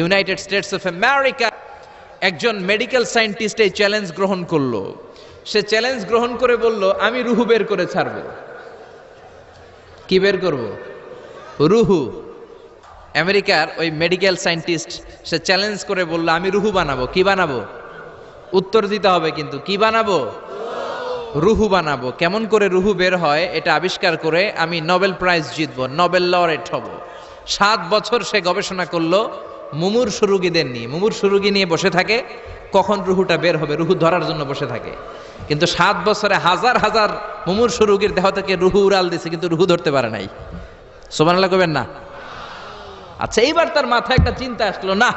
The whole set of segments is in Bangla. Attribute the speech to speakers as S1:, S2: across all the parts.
S1: ইউনাইটেড স্টেটস অফ আমেরিকা একজন মেডিকেল সায়েন্টিস্ট এই চ্যালেঞ্জ গ্রহণ করল। সে চ্যালেঞ্জ গ্রহণ করে বলল, আমি রুহু বের করে ছাড়ব। কি বের করব? রুহু। আমেরিকার ওই মেডিকেল সায়েন্টিস্ট সে চ্যালেঞ্জ করে বলল, আমি রুহু বানাবো। কি বানাবো? উত্তর দিতে হবে কিন্তু। কি বানাবো? রুহু বানাবো। কেমন করে রুহু বের হয় এটা আবিষ্কার করে আমি নোবেল প্রাইজ জিতবো নোবেল লরেট হব। সাত বছর সে গবেষণা করল মুমুর সুরুগীদের নিয়ে মুমুর সুরুগী নিয়ে বসে থাকে, কখন রুহুটা বের হবে? রুহু ধরার জন্য বসে থাকে। কিন্তু সাত বছরে হাজার হাজার মুমুর সুরুগীর দেহ থেকে রুহু উড়াল দিছে, কিন্তু রুহু ধরতে পারে নাই। সোমানাল্লাহ করবেন না? আচ্ছা এইবার তার মাথায় একটা চিন্তা আসলো, না,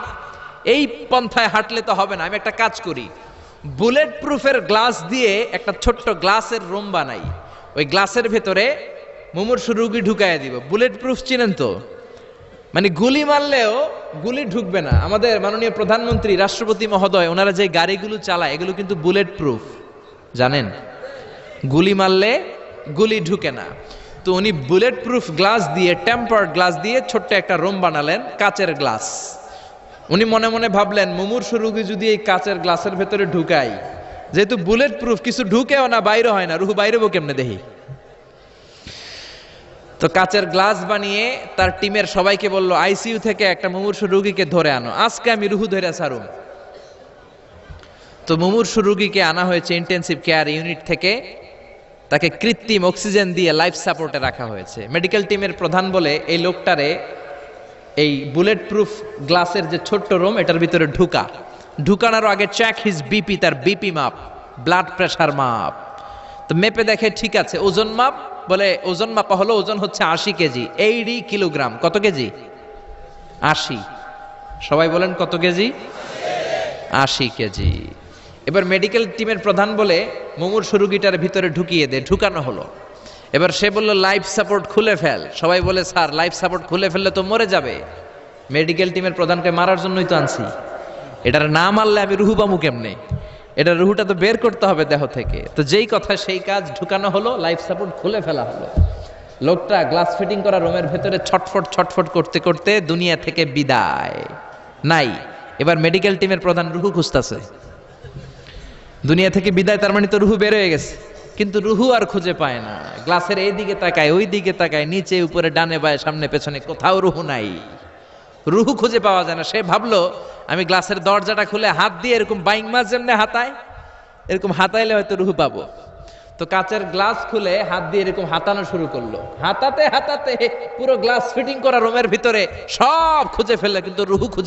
S1: এই পন্থায় হাঁটলে তো হবে না, আমি একটা কাজ করি। বুলেট প্রুফের গ্লাস দিয়ে একটা ছোট্ট গ্লাসের রুম বানাই। ওই গ্লাসের ভেতরে মুমূর্ষু রুগী ঢুকায় দিব। বুলেট প্রুফ চিনেন তো? মানে গুলি মারলেও গুলি ঢুকবে না। আমাদের মাননীয় প্রধানমন্ত্রী, রাষ্ট্রপতি মহোদয়, ওনারা যে গাড়িগুলো চালায়, এগুলো কিন্তু বুলেট প্রুফ জানেন? গুলি মারলে গুলি ঢুকে না। তো উনি বুলেট প্রুফ গ্লাস দিয়ে টেম্পার্ড গ্লাস দিয়ে ছোট্ট একটা রুম বানালেন, কাচের গ্লাস উনি মনে মনে ভাবলেন, মুমূর্ষু রুগী যদি এই কাচের গ্লাসের ভেতরে ঢুকাই যেহেতু বুলেট প্রুফ কিছু ঢুকেও না বাইরে হয় না, রুহু বাইরে বো কেমনে দেখি? তো কাচের গ্লাস বানিয়ে তার টিমের সবাইকে বলল, আইসিইউ থেকে একটা মুমূর্ষু রুগীকে ধরে আনো। আজকে আমি রুহু ধরে সারুম তো মুমূর্ষু রুগীকে আনা হয়েছে ইন্টেন্সিভ কেয়ার ইউনিট থেকে। তাকে কৃত্রিম অক্সিজেন দিয়ে লাইফ সাপোর্টে রাখা হয়েছে। মেডিকেল টিমের প্রধান বলে এই লোকটারে এই বুলেট প্রুফ গ্লাসের যে ছোট্ট রুম এটার ভিতরে ঢুকা। ঢুকানোর আগে চেক হিজ বিপি তার বিপি মাপ ব্লাড প্রেশার মাপ। তো মেপে দেখে ঠিক আছে, ওজন মাপ, বলে ওজন মাপা হলো ওজন হচ্ছে আশি কেজি এইডি কিলোগ্রাম, কত কেজি? আশি। সবাই বলেন কত কেজি? আশি কেজি। এবার মেডিকেল টিমের প্রধান বলে মুমুর সুরুগিটার ভিতরে ঢুকিয়ে দে, ঢুকানো হলো। এবার সে বলল লাইফ সাপোর্ট খুলে ফেল। সবাই বলে, স্যার লাইফ সাপোর্ট খুলে ফেললে তো মরে যাবে। মেডিকেল টিমের প্রধানকে মারার জন্যই তো আনছি। এটার না মারলে আমি রুহুবামু কেমনে? এটা রুহুটা তো বের করতে হবে দেহ থেকে। তো যেই কথা সেই কাজ ঢুকানো হলো লাইফ সাপোর্ট খুলে ফেলা হলো। লোকটা গ্লাস ফিটিং করা রুমের ভেতরে ছটফট ছটফট করতে করতে দুনিয়া থেকে বিদায়। নাই, এবার মেডিকেল টিমের প্রধান রুহু খুঁজতেছে। দুনিয়া থেকে বিদায়, তার মানে তো রুহু বের হয়ে গেছে। কিন্তু রুহু আর খুঁজে পায় না। গ্লাসের এই দিকে তাকায় ওই দিকে তাকায়, নিচে, উপরে, ডানে, বায়ে, সামনে, পেছনে, কোথাও রুহু নাই। রুহু খুঁজে পাওয়া যায় না। সে ভাবলো, আমি গ্লাসের দরজাটা খুলে হাত দিয়ে এরকম বাইং মাছ যেমনি হাতায় এরকম হাতাইলে হয়তো রুহু পাবো। তো কাচের গ্লাস খুলে হাত দিয়ে এরকম হাতানো শুরু করল। হাতাতে হাতাতে পুরো গ্লাস ফিটিং করা রুমের ভিতরে সব খুঁজে ফেললে, কিন্তু রুহু খুঁজে